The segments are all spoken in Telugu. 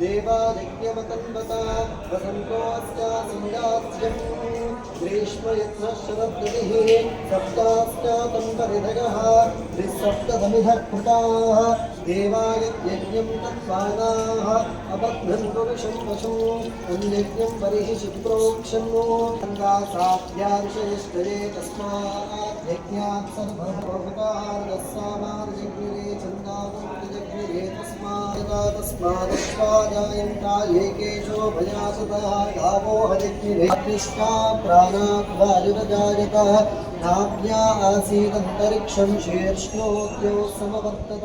देवायज्ञमतन्वता वसन्तोऽस्यासुरास्यम् ग्रीष्मयत्नशरद्गतिः सप्तास्यातं परिधगः त्रिसप्तसमिधः कृताः देवायज्ञं तत्पादाः अपघ्नन्तु विषं वशम् अन्यज्ञं बलिः शिप्रोक्षन्नो गङ्गासाभ्याविषयष्टये तस्मात् यज्ञात् सर्वभूतार्दस्सामार्यज्ञे छन्दाः ఏకేశో భయాసో హరిష్ఠా ప్రాణాద్వాజురజాయత నాభ్యా ఆసీదంతరిక్షం శీర్ష్ణోద్యో సమవర్తత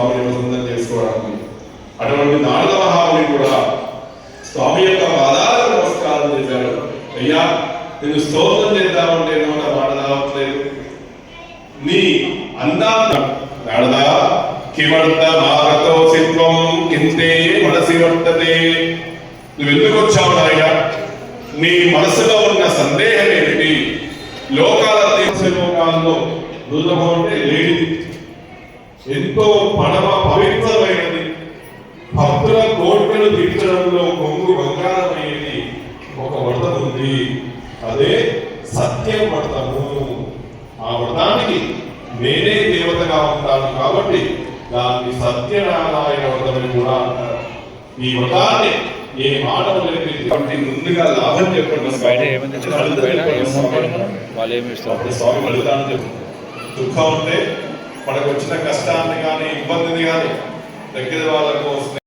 స్వామిని ప్రసన్నం చేసుకోవడానికి. అటువంటి నాలుగవ హామీ కూడా స్వామి యొక్క పాదాల నమస్కారం చేశాడు అయ్యా నేను స్తోత్రం చేద్దామంటే నోట మాట రావట్లేదు. నీ అందా నాడదా కిమర్థ భారతో సిత్వం కిందే మనసి వర్తతే నువ్వు ఎందుకు వచ్చావు నాయన నీ మనసులో ఉన్న సందేహం ఏమిటి? లోకాల తీర్చే లోకాల్లో దుర్లభం అంటే లేనిది. ఎంతో పరమ పవిత్రమైనది. భక్తుల కోరికలు తీర్చడంలో కొంగు బంగారమైనది ఒక వ్రతం ఉంది. అదే సత్యం వ్రతము. ఆ వ్రతానికి నేనే దేవతగా ఉంటాను కాబట్టి దాన్ని సత్యనారాయణ వ్రతమని కూడా అంటారు. ఈ వ్రతాన్ని ఏ మానవులైతే ముందుగా లాభం చెప్పండి. బయట ఏమని తెచ్చుకోవాలి బయట ఏమనుకోవాలి మనం వాళ్ళు ఏమి ఇస్తారు అప్పుడు స్వామి అడుగుతాను చెప్పు దుఃఖం ఉంటే మనకు వచ్చిన కష్టాన్ని కానీ ఇబ్బందిని కానీ దగ్గర వాళ్ళకు